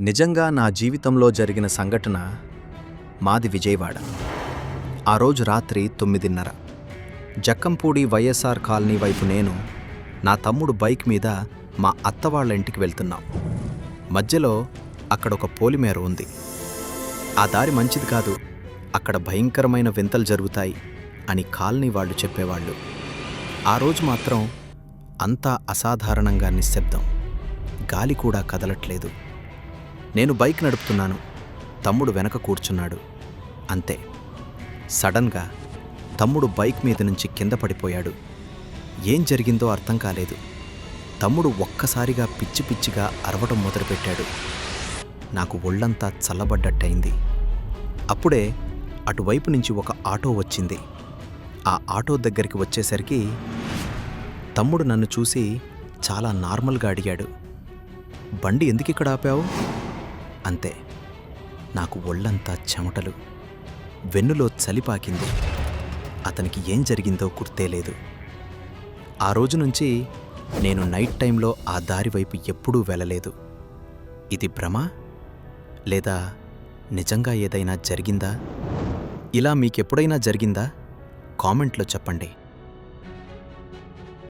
నిజంగా నా జీవితంలో జరిగిన సంఘటన మాది విజయవాడ. ఆ రోజు రాత్రి తొమ్మిదిన్నర. జక్కంపూడి వైఎస్ఆర్ కాలనీ వైపు నేను నా తమ్ముడు బైక్ మీద మా అత్త వాళ్ళ ఇంటికి వెళ్తున్నాం. మధ్యలో అక్కడ ఒక పోలిమేర ఉంది. ఆ దారి మంచిది కాదు అక్కడ భయంకరమైన వింతలు జరుగుతాయి అని కాలనీ వాళ్ళు చెప్పేవాళ్ళు. ఆ రోజు మాత్రం అంతా అసాధారణంగా నిశ్శబ్దం. గాలి కూడా కదలట్లేదు. నేను బైక్ నడుపుతున్నాను. తమ్ముడు వెనక కూర్చున్నాడు. అంతే. సడన్గా తమ్ముడు బైక్ మీద నుంచి కింద పడిపోయాడు. ఏం జరిగిందో అర్థం కాలేదు. తమ్ముడు ఒక్కసారిగా పిచ్చి పిచ్చిగా అరవటం మొదలుపెట్టాడు. నాకు ఒళ్ళంతా చల్లబడ్డట్టయింది. అప్పుడే అటువైపు నుంచి ఒక ఆటో వచ్చింది. ఆ ఆటో దగ్గరికి వచ్చేసరికి తమ్ముడు నన్ను చూసి చాలా నార్మల్గా అడిగాడు. బండి ఎందుకు ఇక్కడ ఆపావు? అంతే. నాకు ఒళ్ళంతా చెమటలు. వెన్నులో చలిపాకింది అతనికి ఏం జరిగిందో గుర్తేలేదు ఆ రోజు నుంచి నేను నైట్ టైంలో ఆ దారి వైపు ఎప్పుడూ వెళ్ళలేదు. ఇది భ్రమ? లేదా నిజంగా ఏదైనా జరిగిందా? ఇలా మీకెప్పుడైనా జరిగిందా? కామెంట్లో చెప్పండి.